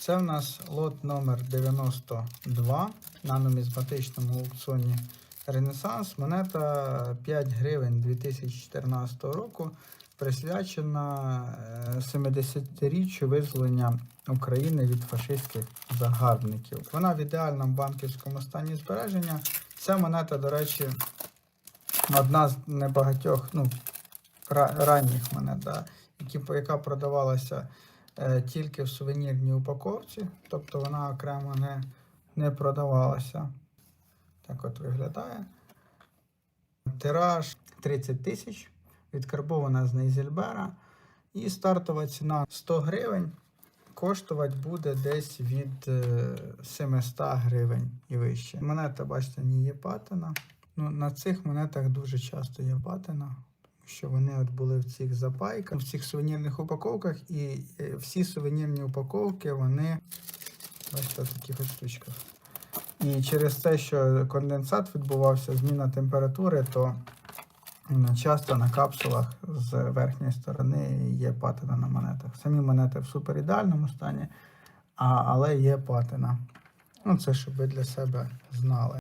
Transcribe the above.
Це в нас лот номер 92 на нумізматичному аукціоні Ренесанс. Монета 5 гривень 2014 року присвячена е, 70-річчю визволення України від фашистських загарбників. Вона в ідеальному банківському стані збереження. Ця монета, до речі, одна з небагатьох ну, ранніх монет, да, яка продавалася е, тільки в сувенірній упаковці, тобто вона окремо не, не продавалася. Так от виглядає. Тираж 30 тисяч, відкарбована з Нейзельбера. І стартова ціна 100 гривень. Коштувати буде десь від е, 700 гривень і вище. Монета, бачите, не є патина. Ну, на цих монетах дуже часто є патина, що вони от були в цих запайках, в цих сувенірних упаковках, і е, всі сувенірні упаковки, вони бачите, в таких от штучках. І через те, що конденсат відбувався, зміна температури, то часто на капсулах з верхньої сторони є патина на монетах. Самі монети в суперідеальному стані, а, але є патина. Ну, це щоб ви для себе знали.